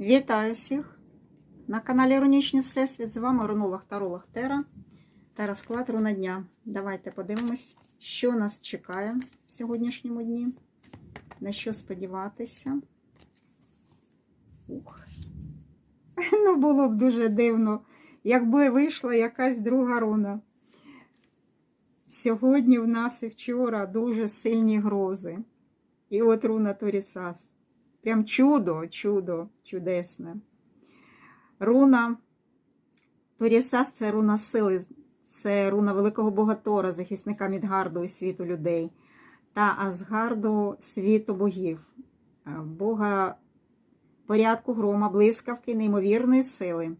Вітаю всіх на каналі Іронічний Всесвіт. З вами Рунолог Таролог Тера та розклад руна дня. Давайте подивимось, що нас чекає в сьогоднішньому дні, на що сподіватися. Ух. Ну, було б дуже дивно, якби вийшла якась друга руна. Сьогодні в нас і вчора дуже сильні грози. І от руна Торісас. Прям чудо, чудо, чудесне. Руна Торісас це руна сили, це руна великого богатора, захисника Мідгарду і світу людей, та Асгарду світу богів, е, Бога порядку грома, блискавки, неймовірної сили.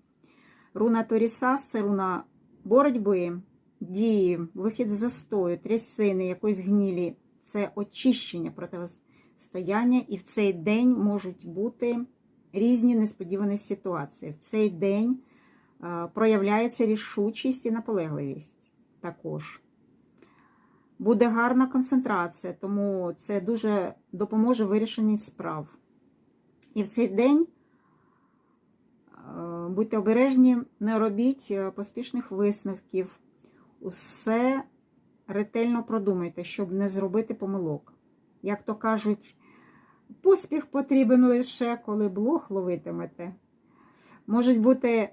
Руна Торісас це руна боротьби, дії, вихід з застою, трясини, якоїсь гнілі. Це очищення протистояння, і в цей день можуть бути різні несподівані ситуації. В цей день е, проявляється рішучість і наполегливість також. Буде гарна концентрація, тому це дуже допоможе вирішенні справ. І в цей день е, будьте обережні, не робіть е, поспішних висновків. Усе ретельно продумайте, щоб не зробити помилок. Як то кажуть, поспіх потрібен лише, коли блох ловитимете. Можуть бути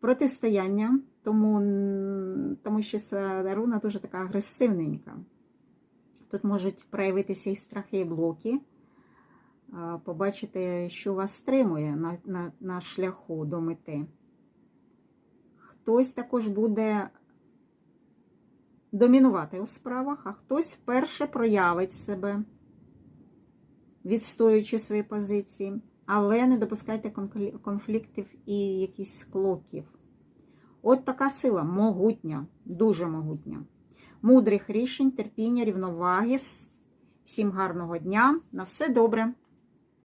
протистояння, тому, тому що ця руна дуже така агресивненька. Тут можуть проявитися і страхи, і блоки. Побачите, що вас стримує на, на, на шляху до мети. Хтось також буде домінувати у справах, а хтось вперше проявить себе, відстоюючи свої позиції, але не допускайте конфліктів і якісь склоків. От така сила могутня, дуже могутня. Мудрих рішень, терпіння, рівноваги. Всім гарного дня. На все добре!